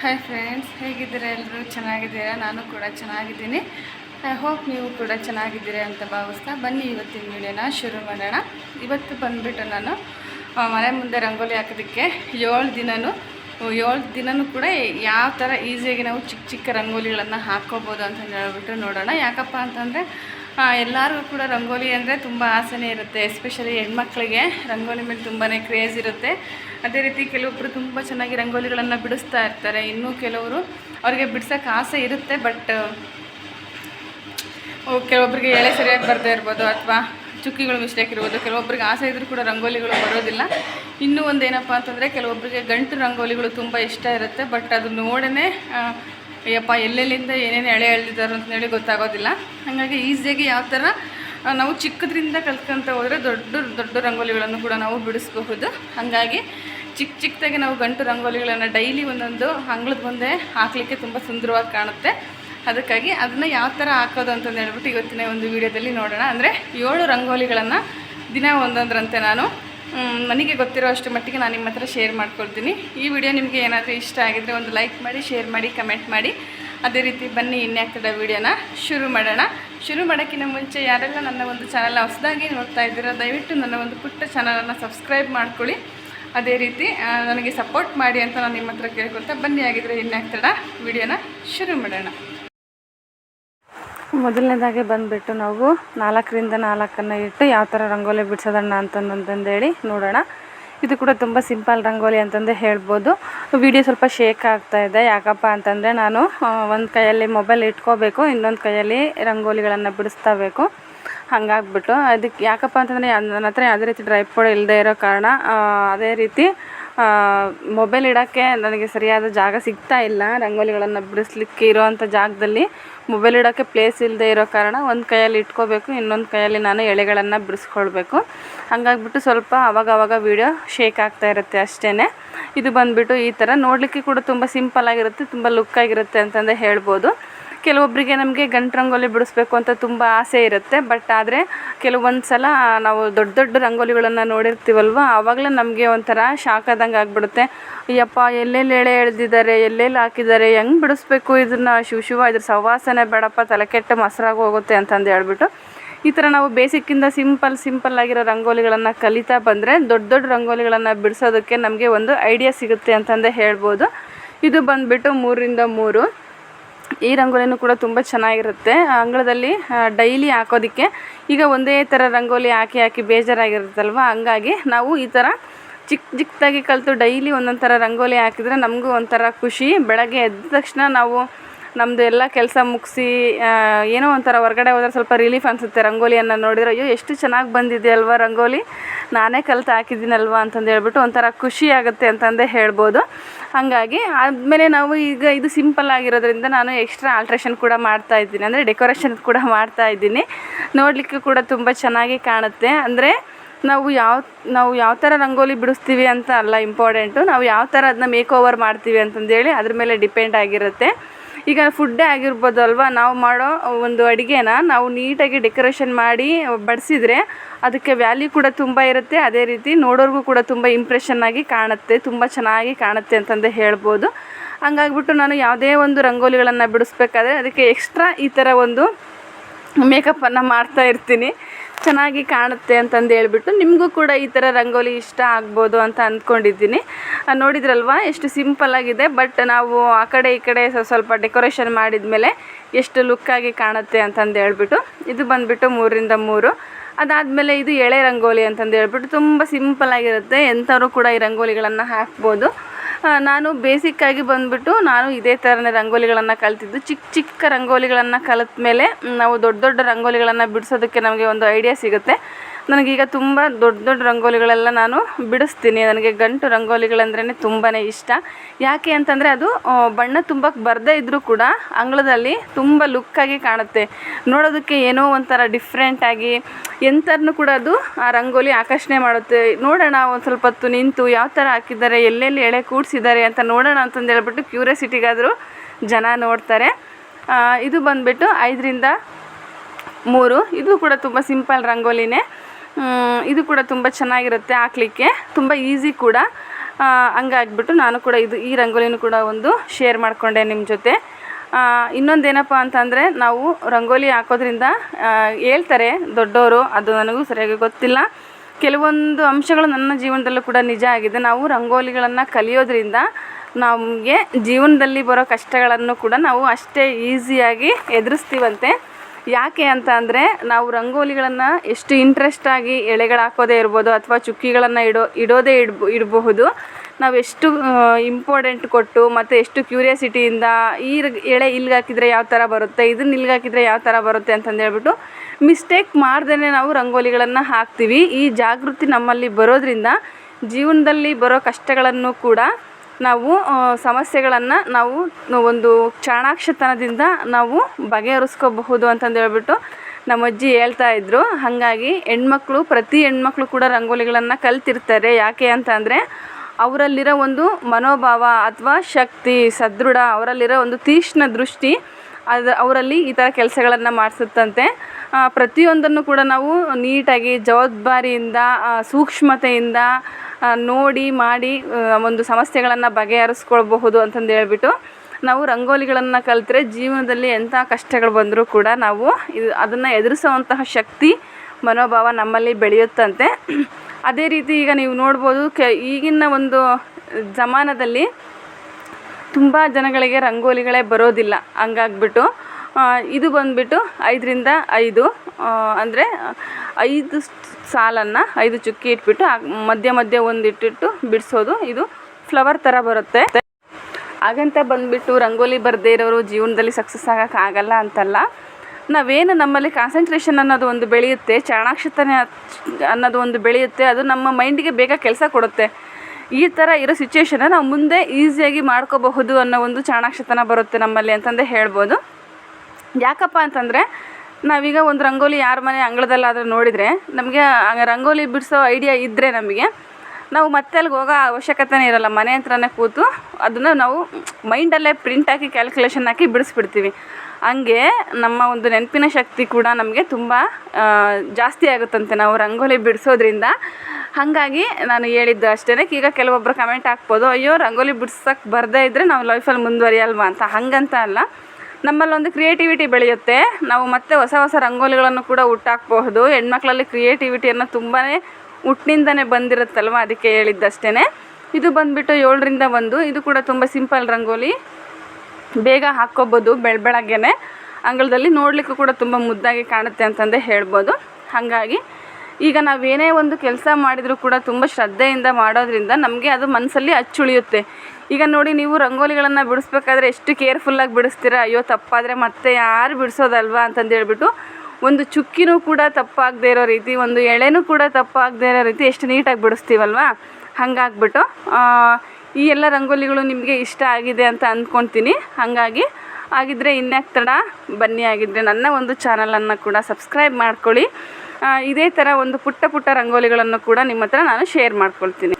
Hi friends ಹೇಗಿದ್ದೀರಾ ಎಲ್ಲರೂ? ಚೆನ್ನಾಗಿದ್ದೀರಾ? ನಾನು ಕೂಡ ಚೆನ್ನಾಗಿದ್ದೀನಿ. ಐ ಹೋಪ್ ನೀವು ಕೂಡ ಚೆನ್ನಾಗಿದ್ದೀರಾ ಅಂತ ಭಾವಿಸ್ತಾ ಬನ್ನಿ ಇವತ್ತಿನ ವಿಡಿಯೋನ ಶುರು ಮಾಡೋಣ. ಇವತ್ತು ಬಂದುಬಿಟ್ಟು ನಾನು ಮನೆ ಮುಂದೆ ರಂಗೋಲಿ ಹಾಕೋದಕ್ಕೆ ಏಳು ದಿನವೂ ಏಳು ದಿನವೂ ಕೂಡ ಯಾವ ಥರ ಈಸಿಯಾಗಿ ನಾವು ಚಿಕ್ಕ ಚಿಕ್ಕ ರಂಗೋಲಿಗಳನ್ನು ಹಾಕ್ಕೋಬೋದು ಅಂತ ಹೇಳ್ಬಿಟ್ಟು ನೋಡೋಣ. ಯಾಕಪ್ಪ ಅಂತಂದರೆ ಎಲ್ಲರಿಗೂ ಕೂಡ ರಂಗೋಲಿ ಅಂದರೆ ತುಂಬ ಆಸೆನೇ ಇರುತ್ತೆ ಎಸ್ಪೆಷಲಿ ಹೆಣ್ಮಕ್ಳಿಗೆ. ರಂಗೋಲಿ ಮೇಲೆ ತುಂಬಾ ಕ್ರೇಜ್ ಇರುತ್ತೆ. ಅದೇ ರೀತಿ ಕೆಲವೊಬ್ಬರು ತುಂಬ ಚೆನ್ನಾಗಿ ರಂಗೋಲಿಗಳನ್ನು ಬಿಡಿಸ್ತಾ ಇರ್ತಾರೆ. ಇನ್ನೂ ಕೆಲವರು ಅವರಿಗೆ ಬಿಡ್ಸೋಕ್ಕೆ ಆಸೆ ಇರುತ್ತೆ ಬಟ್ ಕೆಲವೊಬ್ಬರಿಗೆ ಎಳೆ ಸರಿಯಾಗಿ ಬರದೇ ಇರ್ಬೋದು ಅಥವಾ ಚುಕ್ಕಿಗಳು ಮಿಸ್ಟೇಕ್ ಇರ್ಬೋದು. ಕೆಲವೊಬ್ಬರಿಗೆ ಆಸೆ ಇದ್ರೂ ಕೂಡ ರಂಗೋಲಿಗಳು ಬರೋದಿಲ್ಲ. ಇನ್ನೂ ಒಂದು ಏನಪ್ಪ ಅಂತಂದರೆ ಕೆಲವೊಬ್ಬರಿಗೆ ಗಂಟು ರಂಗೋಲಿಗಳು ತುಂಬ ಇಷ್ಟ ಇರುತ್ತೆ ಬಟ್ ಅದು ನೋಡೇ ಅಯ್ಯಪ್ಪ, ಎಲ್ಲೆಲ್ಲಿಂದ ಏನೇನು ಎಳೆ ಎಳೆದಿದ್ದಾರೆ ಅಂತೇಳಿ ಗೊತ್ತಾಗೋದಿಲ್ಲ. ಹಾಗಾಗಿ ಈಸಿಯಾಗಿ ಯಾವ ಥರ ನಾವು ಚಿಕ್ಕದ್ರಿಂದ ಕಲ್ತ್ಕೊಂತ ಹೋದರೆ ದೊಡ್ಡ ದೊಡ್ಡ ರಂಗೋಲಿಗಳನ್ನು ಕೂಡ ನಾವು ಬಿಡಿಸಬಹುದು. ಹಾಗಾಗಿ ಚಿಕ್ಕ ಚಿಕ್ಕದಾಗಿ ನಾವು ಗಂಟು ರಂಗೋಲಿಗಳನ್ನು ಡೈಲಿ ಒಂದೊಂದು ಅಂಗಳದ ಮುಂದೆ ಹಾಕಲಿಕ್ಕೆ ತುಂಬ ಸುಂದರವಾಗಿ ಕಾಣುತ್ತೆ. ಅದಕ್ಕಾಗಿ ಅದನ್ನು ಯಾವ ಥರ ಹಾಕೋದು ಅಂತಂದು ಹೇಳ್ಬಿಟ್ಟು ಇವತ್ತಿನ ಒಂದು ವಿಡಿಯೋದಲ್ಲಿ ನೋಡೋಣ. ಅಂದರೆ ಏಳು ರಂಗೋಲಿಗಳನ್ನು ದಿನ ಒಂದೊಂದರಂತೆ ನಾನು ನನಗೆ ಗೊತ್ತಿರೋ ಅಷ್ಟು ಮಟ್ಟಿಗೆ ನಾನು ನಿಮ್ಮ ಹತ್ರ ಶೇರ್ ಮಾಡ್ಕೊಳ್ತೀನಿ. ಈ ವಿಡಿಯೋ ನಿಮಗೆ ಏನಾದರೂ ಇಷ್ಟ ಆಗಿದ್ರೆ ಒಂದು ಲೈಕ್ ಮಾಡಿ ಶೇರ್ ಮಾಡಿ ಕಮೆಂಟ್ ಮಾಡಿ. ಅದೇ ರೀತಿ ಬನ್ನಿ ಇನ್ಯಾಕ್ತದ ವಿಡಿಯೋನ ಶುರು ಮಾಡೋಣ. ಶುರು ಮಾಡೋಕ್ಕಿಂತ ಮುಂಚೆ ಯಾರೆಲ್ಲ ನನ್ನ ಒಂದು ಚಾನಲ್ ಹೊಸದಾಗಿ ನೋಡ್ತಾ ಇದ್ದೀರೋ, ದಯವಿಟ್ಟು ನನ್ನ ಒಂದು ಪುಟ್ಟ ಚಾನಲನ್ನು ಸಬ್ಸ್ಕ್ರೈಬ್ ಮಾಡ್ಕೊಳ್ಳಿ. ಅದೇ ರೀತಿ ನನಗೆ ಸಪೋರ್ಟ್ ಮಾಡಿ ಅಂತ ನಾನು ನಿಮ್ಮ ಹತ್ರ ಕೇಳ್ಕೊಳ್ತಾ ಬನ್ನಿ ಆಗಿದ್ರೆ ಇನ್ಯಾಕ್ತಡ ವಿಡಿಯೋನ ಶುರು ಮಾಡೋಣ. ಮೊದಲನೇದಾಗಿ ಬಂದುಬಿಟ್ಟು ನಾವು ನಾಲ್ಕರಿಂದ ನಾಲ್ಕನ್ನು ಇಟ್ಟು ಯಾವ ಥರ ರಂಗೋಲಿ ಬಿಡಿಸೋದಣ್ಣ ಅಂತಂದಂತಂದೇಳಿ ನೋಡೋಣ. ಇದು ಕೂಡ ತುಂಬ ಸಿಂಪಲ್ ರಂಗೋಲಿ ಅಂತಂದೇ ಹೇಳ್ಬೋದು. ವಿಡಿಯೋ ಸ್ವಲ್ಪ ಶೇಕ್ ಆಗ್ತಾ ಇದೆ. ಯಾಕಪ್ಪ ಅಂತಂದರೆ ನಾನು ಒಂದು ಕೈಯಲ್ಲಿ ಮೊಬೈಲ್ ಇಟ್ಕೋಬೇಕು, ಇನ್ನೊಂದು ಕೈಯಲ್ಲಿ ರಂಗೋಲಿಗಳನ್ನು ಬಿಡಿಸ್ತಾ ಬೇಕು. ಹಾಗಾಗ್ಬಿಟ್ಟು, ಅದಕ್ಕೆ ಯಾಕಪ್ಪ ಅಂತಂದರೆ ನನ್ನ ಹತ್ರ ಯಾವುದೇ ರೀತಿ ಡ್ರೈ ಪೌಡರ್ ಇಲ್ಲದೆ ಇರೋ ಕಾರಣ ಅದೇ ರೀತಿ ಮೊಬೈಲ್ ಇಡೋಕ್ಕೆ ನನಗೆ ಸರಿಯಾದ ಜಾಗ ಸಿಗ್ತಾ ಇಲ್ಲ. ರಂಗೋಲಿಗಳನ್ನು ಬಿಡಿಸ್ಲಿಕ್ಕೆ ಇರೋವಂಥ ಜಾಗದಲ್ಲಿ ಮೊಬೈಲ್ ಇಡೋಕ್ಕೆ ಪ್ಲೇಸ್ ಇಲ್ಲದೆ ಇರೋ ಕಾರಣ ಒಂದು ಕೈಯಲ್ಲಿ ಇಟ್ಕೋಬೇಕು, ಇನ್ನೊಂದು ಕೈಯಲ್ಲಿ ನಾನು ಎಳೆಗಳನ್ನು ಬಿಡಿಸ್ಕೊಳ್ಬೇಕು. ಹಾಗಾಗ್ಬಿಟ್ಟು ಸ್ವಲ್ಪ ಆವಾಗ ವೀಡಿಯೋ ಶೇಕ್ ಆಗ್ತಾ ಇರುತ್ತೆ ಅಷ್ಟೇ ಇದು ಬಂದುಬಿಟ್ಟು ಈ ಥರ ನೋಡಲಿಕ್ಕೆ ಕೂಡ ತುಂಬ ಸಿಂಪಲ್ ಆಗಿರುತ್ತೆ, ತುಂಬ ಲುಕ್ ಆಗಿರುತ್ತೆ ಅಂತಂದೇ ಹೇಳ್ಬೋದು. ಕೆಲವೊಬ್ಬರಿಗೆ ನಮಗೆ ಗಂಟು ರಂಗೋಲಿ ಬಿಡಿಸ್ಬೇಕು ಅಂತ ತುಂಬ ಆಸೆ ಇರುತ್ತೆ ಬಟ್ ಆದರೆ ಕೆಲವೊಂದು ಸಲ ನಾವು ದೊಡ್ಡ ದೊಡ್ಡ ರಂಗೋಲಿಗಳನ್ನು ನೋಡಿರ್ತೀವಲ್ವ ಆವಾಗಲೇ ನಮಗೆ ಒಂಥರ ಶಾಕ್ ಆದಂಗೆ ಆಗಿಬಿಡುತ್ತೆ. ಅಯ್ಯಪ್ಪ, ಎಲ್ಲೆಲ್ಲಿ ಎಳೆ ಎಳೆದಿದ್ದಾರೆ, ಎಲ್ಲೆಲ್ಲಿ ಹಾಕಿದ್ದಾರೆ, ಹೆಂಗೆ ಬಿಡಿಸ್ಬೇಕು ಇದನ್ನು ಶಿವ ಶಿವ, ಇದ್ರ ಸವಾಸನೆ ಬೇಡಪ್ಪ, ತಲೆ ಕೆಟ್ಟ ಮೊಸರಾಗಿ ಹೋಗುತ್ತೆ ಅಂತಂದು ಹೇಳ್ಬಿಟ್ಟು. ಈ ಥರ ನಾವು ಬೇಸಿಕ್ಕಿಂದ ಸಿಂಪಲ್ ಸಿಂಪಲ್ ಆಗಿರೋ ರಂಗೋಲಿಗಳನ್ನು ಕಲಿತಾ ಬಂದರೆ ದೊಡ್ಡ ದೊಡ್ಡ ರಂಗೋಲಿಗಳನ್ನು ಬಿಡಿಸೋದಕ್ಕೆ ನಮಗೆ ಒಂದು ಐಡಿಯಾ ಸಿಗುತ್ತೆ ಅಂತಂದೇ ಹೇಳ್ಬೋದು. ಇದು ಬಂದುಬಿಟ್ಟು ಮೂರರಿಂದ ಮೂರು. ಈ ರಂಗೋಲಿನೂ ಕೂಡ ತುಂಬ ಚೆನ್ನಾಗಿರುತ್ತೆ. ಅಂಗಳದಲ್ಲಿ ಡೈಲಿ ಹಾಕೋದಕ್ಕೆ ಈಗ ಒಂದೇ ಥರ ರಂಗೋಲಿ ಹಾಕಿ ಹಾಕಿ ಬೇಜಾರಾಗಿರುತ್ತಲ್ವ? ಹಂಗಾಗಿ ನಾವು ಈ ಥರ ಚಿಕ್ಕ ಚಿಕ್ಕದಾಗಿ ಕಲಿತು ಡೈಲಿ ಒಂದೊಂದು ಥರ ರಂಗೋಲಿ ಹಾಕಿದರೆ ನಮಗೂ ಒಂಥರ ಖುಷಿ. ಬೆಳಗ್ಗೆ ಎದ್ದ ತಕ್ಷಣ ನಾವು ನಮ್ಮದು ಎಲ್ಲ ಕೆಲಸ ಮುಗಿಸಿ ಏನೋ ಒಂಥರ ಹೊರಗಡೆ ಹೋದ್ರೆ ಸ್ವಲ್ಪ ರಿಲೀಫ್ ಅನಿಸುತ್ತೆ. ರಂಗೋಲಿಯನ್ನು ನೋಡಿದ್ರೆ, ಅಯ್ಯೋ, ಎಷ್ಟು ಚೆನ್ನಾಗಿ ಬಂದಿದೆ ಅಲ್ವಾ ರಂಗೋಲಿ? ನಾನೇ ಕಲಿತು ಹಾಕಿದ್ದೀನಲ್ವ? ಅಂತಂದು ಹೇಳ್ಬಿಟ್ಟು ಒಂಥರ ಖುಷಿ ಆಗುತ್ತೆ ಅಂತಂದೇ ಹೇಳ್ಬೋದು. ಹಾಗಾಗಿ ಆದಮೇಲೆ ನಾವು ಈಗ ಇದು ಸಿಂಪಲ್ ಆಗಿರೋದ್ರಿಂದ ನಾನು ಎಕ್ಸ್ಟ್ರಾ ಆಲ್ಟ್ರೇಷನ್ ಕೂಡ ಮಾಡ್ತಾ ಇದ್ದೀನಿ. ಅಂದರೆ ಡೆಕೋರೇಷನ್ ಕೂಡ ಮಾಡ್ತಾ ಇದ್ದೀನಿ. ನೋಡಲಿಕ್ಕೆ ಕೂಡ ತುಂಬ ಚೆನ್ನಾಗಿ ಕಾಣುತ್ತೆ. ಅಂದರೆ ನಾವು ಯಾವ ನಾವು ಯಾವ ಥರ ರಂಗೋಲಿ ಬಿಡಿಸ್ತೀವಿ ಅಂತ ಅಲ್ಲ ಇಂಪಾರ್ಟೆಂಟು ನಾವು ಯಾವ ಥರ ಅದನ್ನ ಮೇಕ್ ಓವರ್ ಮಾಡ್ತೀವಿ ಅಂತಂದೇಳಿ ಅದ್ರ ಮೇಲೆ ಡಿಪೆಂಡ್ ಆಗಿರುತ್ತೆ. ಈಗ ಫುಡ್ಡೇ ಆಗಿರ್ಬೋದು ಅಲ್ವಾ ನಾವು ಮಾಡೋ ಒಂದು ಅಡುಗೆನ ನಾವು ನೀಟಾಗಿ ಡೆಕೋರೇಷನ್ ಮಾಡಿ ಬಡಿಸಿದ್ರೆ ಅದಕ್ಕೆ ವ್ಯಾಲ್ಯೂ ಕೂಡ ತುಂಬ ಇರುತ್ತೆ. ಅದೇ ರೀತಿ ನೋಡೋರಿಗೂ ಕೂಡ ತುಂಬ ಇಂಪ್ರೆಷನ್ನಾಗಿ ಕಾಣುತ್ತೆ, ತುಂಬ ಚೆನ್ನಾಗಿ ಕಾಣುತ್ತೆ ಅಂತಂದು ಹೇಳ್ಬೋದು. ಹಂಗಾಗ್ಬಿಟ್ಟು ನಾನು ಯಾವುದೇ ಒಂದು ರಂಗೋಲಿಗಳನ್ನು ಬಿಡಿಸ್ಬೇಕಾದ್ರೆ ಅದಕ್ಕೆ ಎಕ್ಸ್ಟ್ರಾ ಈ ಥರ ಒಂದು ಮೇಕಪ್ಪನ್ನು ಮಾಡ್ತಾ ಇರ್ತೀನಿ. ಚೆನ್ನಾಗಿ ಕಾಣುತ್ತೆ ಅಂತಂದು ಹೇಳ್ಬಿಟ್ಟು ನಿಮಗೂ ಕೂಡ ಈ ಥರ ರಂಗೋಲಿ ಇಷ್ಟ ಆಗ್ಬೋದು ಅಂತ ಅಂದ್ಕೊಂಡಿದ್ದೀನಿ. ನೋಡಿದ್ರಲ್ವ? ಎಷ್ಟು ಸಿಂಪಲ್ ಆಗಿದೆ, ಬಟ್ ನಾವು ಆ ಕಡೆ ಈ ಕಡೆ ಸ್ವ- ಸ್ವಲ್ಪ ಡೆಕೋರೇಷನ್ ಮಾಡಿದ್ಮೇಲೆ ಎಷ್ಟು ಲುಕ್ಕಾಗಿ ಕಾಣುತ್ತೆ ಅಂತಂದು ಹೇಳ್ಬಿಟ್ಟು, ಇದು ಬಂದುಬಿಟ್ಟು ಮೂರಿಂದ ಮೂರು. ಅದಾದಮೇಲೆ ಇದು ಎಳೆ ರಂಗೋಲಿ ಅಂತಂದು ಹೇಳ್ಬಿಟ್ಟು ತುಂಬ ಸಿಂಪಲ್ ಆಗಿರುತ್ತೆ. ಎಂಥವ್ರು ಕೂಡ ಈ ರಂಗೋಲಿಗಳನ್ನು ಹಾಕ್ಬೋದು. ನಾನು ಬೇಸಿಕ್ಕಾಗಿ ಬಂದುಬಿಟ್ಟು ನಾನು ಇದೇ ಥರನೇ ರಂಗೋಲಿಗಳನ್ನು ಕಲ್ತಿದ್ದು. ಚಿಕ್ಕ ಚಿಕ್ಕ ರಂಗೋಲಿಗಳನ್ನು ಕಲಿತ ಮೇಲೆ ನಾವು ದೊಡ್ಡ ದೊಡ್ಡ ರಂಗೋಲಿಗಳನ್ನು ಬಿಡಿಸೋದಕ್ಕೆ ನಮಗೆ ಒಂದು ಐಡಿಯಾ ಸಿಗುತ್ತೆ. ನನಗೀಗ ತುಂಬ ದೊಡ್ಡ ದೊಡ್ಡ ರಂಗೋಲಿಗಳೆಲ್ಲ ನಾನು ಬಿಡಿಸ್ತೀನಿ. ನನಗೆ ಗಂಟು ರಂಗೋಲಿಗಳಂದ್ರೇ ತುಂಬಾ ಇಷ್ಟ. ಯಾಕೆ ಅಂತಂದರೆ ಅದು ಬಣ್ಣ ತುಂಬಕ್ಕೆ ಬರದೇ ಇದ್ದರೂ ಕೂಡ ಅಂಗಳದಲ್ಲಿ ತುಂಬ ಲುಕ್ಕಾಗಿ ಕಾಣುತ್ತೆ. ನೋಡೋದಕ್ಕೆ ಏನೋ ಒಂಥರ ಡಿಫ್ರೆಂಟಾಗಿ ಎಂಥರನ್ನು ಕೂಡ ಅದು ಆ ರಂಗೋಲಿ ಆಕರ್ಷಣೆ ಮಾಡುತ್ತೆ. ನೋಡೋಣ, ಒಂದು ಸ್ವಲ್ಪ ಹೊತ್ತು ನಿಂತು ಯಾವ ಥರ ಹಾಕಿದ್ದಾರೆ, ಎಲ್ಲೆಲ್ಲಿ ಎಳೆ ಕೂಡಿಸಿದ್ದಾರೆ ಅಂತ ನೋಡೋಣ ಅಂತಂದು ಹೇಳ್ಬಿಟ್ಟು ಕ್ಯೂರಿಯಾಸಿಟಿಗಾದರೂ ಜನ ನೋಡ್ತಾರೆ. ಇದು ಬಂದುಬಿಟ್ಟು ಐದರಿಂದ ಮೂರು. ಇದು ಕೂಡ ತುಂಬ ಸಿಂಪಲ್ ರಂಗೋಲಿನೇ. ಇದು ಕೂಡ ತುಂಬ ಚೆನ್ನಾಗಿರುತ್ತೆ ಹಾಕ್ಲಿಕ್ಕೆ. ತುಂಬ ಈಸಿ ಕೂಡ. ಹಂಗಾಗ್ಬಿಟ್ಟು ನಾನು ಕೂಡ ಇದು ಈ ರಂಗೋಲಿನೂ ಕೂಡ ಒಂದು ಶೇರ್ ಮಾಡಿಕೊಂಡೆ ನಿಮ್ಮ ಜೊತೆ. ಇನ್ನೊಂದೇನಪ್ಪ ಅಂತಂದರೆ ನಾವು ರಂಗೋಲಿ ಹಾಕೋದ್ರಿಂದ ಹೇಳ್ತಾರೆ ದೊಡ್ಡವರು ಅದು ನನಗೂ ಸರಿಯಾಗಿ ಗೊತ್ತಿಲ್ಲ. ಕೆಲವೊಂದು ಅಂಶಗಳು ನನ್ನ ಜೀವನದಲ್ಲೂ ಕೂಡ ನಿಜ ಆಗಿದೆ. ನಾವು ರಂಗೋಲಿಗಳನ್ನು ಕಲಿಯೋದ್ರಿಂದ ನಮಗೆ ಜೀವನದಲ್ಲಿ ಬರೋ ಕಷ್ಟಗಳನ್ನು ಕೂಡ ನಾವು ಅಷ್ಟೇ ಈಸಿಯಾಗಿ ಎದುರಿಸ್ತೀವಂತೆ. ಯಾಕೆ ಅಂತ ಅಂದರೆ ನಾವು ರಂಗೋಲಿಗಳನ್ನು ಎಷ್ಟು ಇಂಟ್ರೆಸ್ಟಾಗಿ ಎಳೆಗಳು ಹಾಕೋದೇ ಇರ್ಬೋದು ಅಥವಾ ಚುಕ್ಕಿಗಳನ್ನು ಇಡೋ, ಇಡೋದೇ ಇಡ್ಬ ಇಡಬಹುದು. ನಾವು ಎಷ್ಟು ಇಂಪಾರ್ಟೆಂಟ್ ಕೊಟ್ಟು ಮತ್ತು ಎಷ್ಟು ಕ್ಯೂರಿಯಾಸಿಟಿಯಿಂದ ಈ ಎಳೆ ಇಲ್ಲಿಗೆ ಹಾಕಿದರೆ ಯಾವ ಥರ ಬರುತ್ತೆ ಇದನ್ನ ಇಲ್ಲಿಗೆ ಹಾಕಿದರೆ ಯಾವ ಥರ ಬರುತ್ತೆ ಅಂತಂದು ಹೇಳ್ಬಿಟ್ಟು ಮಿಸ್ಟೇಕ್ ಮಾಡ್ದೇ ನಾವು ರಂಗೋಲಿಗಳನ್ನು ಹಾಕ್ತೀವಿ. ಈ ಜಾಗೃತಿ ನಮ್ಮಲ್ಲಿ ಬರೋದ್ರಿಂದ ಜೀವನದಲ್ಲಿ ಬರೋ ಕಷ್ಟಗಳನ್ನು ಕೂಡ ನಾವು ಸಮಸ್ಯೆಗಳನ್ನು ನಾವು ಒಂದು ಚಾಣಾಕ್ಷತನದಿಂದ ನಾವು ಬಗೆಹರಿಸ್ಕೋಬಹುದು ಅಂತಂದು ಹೇಳ್ಬಿಟ್ಟು ನಮ್ಮ ಅಜ್ಜಿ ಹೇಳ್ತಾ ಇದ್ರು. ಹಾಗಾಗಿ ಹೆಣ್ಮಕ್ಳು, ಪ್ರತಿ ಹೆಣ್ಮಕ್ಳು ಕೂಡ ರಂಗೋಲಿಗಳನ್ನು ಕಲ್ತಿರ್ತಾರೆ. ಯಾಕೆ ಅಂತ ಅಂದರೆ ಅವರಲ್ಲಿರೋ ಒಂದು ಮನೋಭಾವ ಅಥವಾ ಶಕ್ತಿ, ಸದೃಢ, ಅವರಲ್ಲಿರೋ ಒಂದು ತೀಕ್ಷ್ಣ ದೃಷ್ಟಿ ಅದು, ಅವರಲ್ಲಿ ಈ ಥರ ಕೆಲಸಗಳನ್ನು ಮಾಡಿಸುತ್ತಂತೆ. ಪ್ರತಿಯೊಂದನ್ನು ಕೂಡ ನಾವು ನೀಟಾಗಿ ಜವಾಬ್ದಾರಿಯಿಂದ ಸೂಕ್ಷ್ಮತೆಯಿಂದ ನೋಡಿ, ಮಾಡಿ ಒಂದು ಸಮಸ್ಯೆಗಳನ್ನು ಬಗೆಹರಿಸ್ಕೊಳ್ಬಹುದು ಅಂತಂದು ಹೇಳ್ಬಿಟ್ಟು ನಾವು ರಂಗೋಲಿಗಳನ್ನು ಕಲಿತ್ರೆ ಜೀವನದಲ್ಲಿ ಎಂಥ ಕಷ್ಟಗಳು ಬಂದರೂ ಕೂಡ ನಾವು ಇದು ಅದನ್ನು ಎದುರಿಸುವಂತಹ ಶಕ್ತಿ, ಮನೋಭಾವ ನಮ್ಮಲ್ಲಿ ಬೆಳೆಯುತ್ತಂತೆ. ಅದೇ ರೀತಿ ಈಗ ನೀವು ನೋಡ್ಬೋದು, ಕೆ, ಈಗಿನ ಒಂದು ಜಮಾನದಲ್ಲಿ ತುಂಬ ಜನಗಳಿಗೆ ರಂಗೋಲಿಗಳೇ ಬರೋದಿಲ್ಲ. ಹಂಗಾಗ್ಬಿಟ್ಟು ಇದು ಬಂದುಬಿಟ್ಟು ಐದರಿಂದ ಐದು ಅಂದರೆ ಐದು ಸಾಲನ್ನು, ಐದು ಚುಕ್ಕಿ ಇಟ್ಬಿಟ್ಟು ಮಧ್ಯ ಮಧ್ಯ ಒಂದು ಇಟ್ಟಿಟ್ಟು ಬಿಡಿಸೋದು. ಇದು ಫ್ಲವರ್ ಥರ ಬರುತ್ತೆ. ಹಾಗಂತ ಬಂದುಬಿಟ್ಟು ರಂಗೋಲಿ ಬರದೇ ಇರೋರು ಜೀವನದಲ್ಲಿ ಸಕ್ಸಸ್ ಆಗೋಕ್ಕಾಗಲ್ಲ ಅಂತಲ್ಲ. ನಾವೇನು ನಮ್ಮಲ್ಲಿ ಕಾನ್ಸಂಟ್ರೇಷನ್ ಅನ್ನೋದು ಒಂದು ಬೆಳೆಯುತ್ತೆ, ಚಾಣಾಕ್ಷತನ ಅನ್ನೋದು ಒಂದು ಬೆಳೆಯುತ್ತೆ, ಅದು ನಮ್ಮ ಮೈಂಡಿಗೆ ಬೇಗ ಕೆಲಸ ಕೊಡುತ್ತೆ. ಈ ಥರ ಇರೋ ಸಿಚುವೇಶನ್ನ ನಾವು ಮುಂದೆ ಈಸಿಯಾಗಿ ಮಾಡ್ಕೋಬಹುದು ಅನ್ನೋ ಒಂದು ಚಾಣಾಕ್ಷತನ ಬರುತ್ತೆ ನಮ್ಮಲ್ಲಿ ಅಂತಂದೇ ಹೇಳ್ಬೋದು. ಯಾಕಪ್ಪ ಅಂತಂದರೆ, ನಾವೀಗ ಒಂದು ರಂಗೋಲಿ ಯಾರ ಮನೆ ಅಂಗಳದಲ್ಲಾದರೂ ನೋಡಿದರೆ, ನಮಗೆ ರಂಗೋಲಿ ಬಿಡಿಸೋ ಐಡಿಯಾ ಇದ್ದರೆ ನಮಗೆ, ನಾವು ಮತ್ತೆ ಅಲ್ಲಿಗೆ ಹೋಗೋ ಅವಶ್ಯಕತೆನೇ ಇರೋಲ್ಲ. ಮನೆ ಹತ್ರನೇ ಕೂತು ಅದನ್ನು ನಾವು ಮೈಂಡಲ್ಲೇ ಪ್ರಿಂಟ್ ಹಾಕಿ ಕ್ಯಾಲ್ಕುಲೇಷನ್ ಹಾಕಿ ಬಿಡಿಸ್ಬಿಡ್ತೀವಿ. ಹಂಗೆ ನಮ್ಮ ಒಂದು ನೆನಪಿನ ಶಕ್ತಿ ಕೂಡ ನಮಗೆ ತುಂಬ ಜಾಸ್ತಿ ಆಗುತ್ತಂತೆ ನಾವು ರಂಗೋಲಿ ಬಿಡಿಸೋದ್ರಿಂದ. ಹಾಗಾಗಿ ನಾನು ಹೇಳಿದ್ದು ಅಷ್ಟೇ ಈಗ ಕೆಲವೊಬ್ಬರು ಕಮೆಂಟ್ ಹಾಕ್ಬೋದು, ಅಯ್ಯೋ, ರಂಗೋಲಿ ಬಿಡ್ಸಕ್ಕೆ ಬರದೇ ಇದ್ದರೆ ನಾವು ಲೈಫಲ್ಲಿ ಮುಂದುವರಿಯಲ್ವಾ? ಅಂತ. ಹಾಗಂತ ಅಲ್ಲ. ನಮ್ಮಲ್ಲಿ ಒಂದು ಕ್ರಿಯೇಟಿವಿಟಿ ಬೆಳೆಯುತ್ತೆ. ನಾವು ಮತ್ತೆ ಹೊಸ ಹೊಸ ರಂಗೋಲಿಗಳನ್ನು ಕೂಡ ಹುಟ್ಟಾಕ್ಬಹುದು. ಹೆಣ್ಮಕ್ಳಲ್ಲಿ ಕ್ರಿಯೇಟಿವಿಟಿಯನ್ನು ತುಂಬಾ ಹುಟ್ಟಿನಿಂದನೇ ಬಂದಿರುತ್ತಲ್ವ ಅದಕ್ಕೆ ಹೇಳಿದ್ದಷ್ಟೇ ಇದು ಬಂದುಬಿಟ್ಟು ಏಳರಿಂದ ಒಂದು. ಇದು ಕೂಡ ತುಂಬ ಸಿಂಪಲ್ ರಂಗೋಲಿ. ಬೇಗ ಹಾಕ್ಕೋಬೋದು ಬೆಳ, ಬೆಳಗ್ಗೆನೆ. ಅಂಗಳದಲ್ಲಿ ನೋಡಲಿಕ್ಕೂ ಕೂಡ ತುಂಬ ಮುದ್ದಾಗಿ ಕಾಣುತ್ತೆ ಅಂತಂದೇ ಹೇಳ್ಬೋದು. ಹಾಗಾಗಿ ಈಗ ನಾವೇನೇ ಒಂದು ಕೆಲಸ ಮಾಡಿದರೂ ಕೂಡ ತುಂಬ ಶ್ರದ್ಧೆಯಿಂದ ಮಾಡೋದ್ರಿಂದ ನಮಗೆ ಅದು ಮನಸ್ಸಲ್ಲಿ ಅಚ್ಚುಳಿಯುತ್ತೆ. ಈಗ ನೋಡಿ ನೀವು ರಂಗೋಲಿಗಳನ್ನು ಬಿಡಿಸ್ಬೇಕಾದ್ರೆ ಎಷ್ಟು ಕೇರ್ಫುಲ್ಲಾಗಿ ಬಿಡಿಸ್ತೀರಾ? ಅಯ್ಯೋ, ತಪ್ಪಾದರೆ ಮತ್ತೆ ಯಾರು ಬಿಡಿಸೋದಲ್ವಾ ಅಂತಂದು ಹೇಳ್ಬಿಟ್ಟು ಒಂದು ಚುಕ್ಕಿನೂ ಕೂಡ ತಪ್ಪಾಗದೇ ಇರೋ ರೀತಿ, ಒಂದು ಎಳೆನೂ ಕೂಡ ತಪ್ಪಾಗದೇ ಇರೋ ರೀತಿ ಎಷ್ಟು ನೀಟಾಗಿ ಬಿಡಿಸ್ತೀವಲ್ವ? ಹಾಗಾಗ್ಬಿಟ್ಟು ಈ ಎಲ್ಲ ರಂಗೋಲಿಗಳು ನಿಮಗೆ ಇಷ್ಟ ಆಗಿದೆ ಅಂತ ಅಂದ್ಕೊತೀನಿ. ಹಾಗಾಗಿ ಆಗಿದ್ದರೆ ಇನ್ಯಾಕೆ ತಡ? ಬನ್ನಿ ಆಗಿದ್ದರೆ ನನ್ನ ಒಂದು ಚಾನಲನ್ನು ಕೂಡ ಸಬ್ಸ್ಕ್ರೈಬ್ ಮಾಡ್ಕೊಳ್ಳಿ. ಇದೇ ಥರ ಒಂದು ಪುಟ್ಟ ಪುಟ್ಟ ರಂಗೋಲಿಗಳನ್ನು ಕೂಡ ನಿಮ್ಮ ಹತ್ರ ನಾನು ಶೇರ್ ಮಾಡ್ಕೊಳ್ತೀನಿ.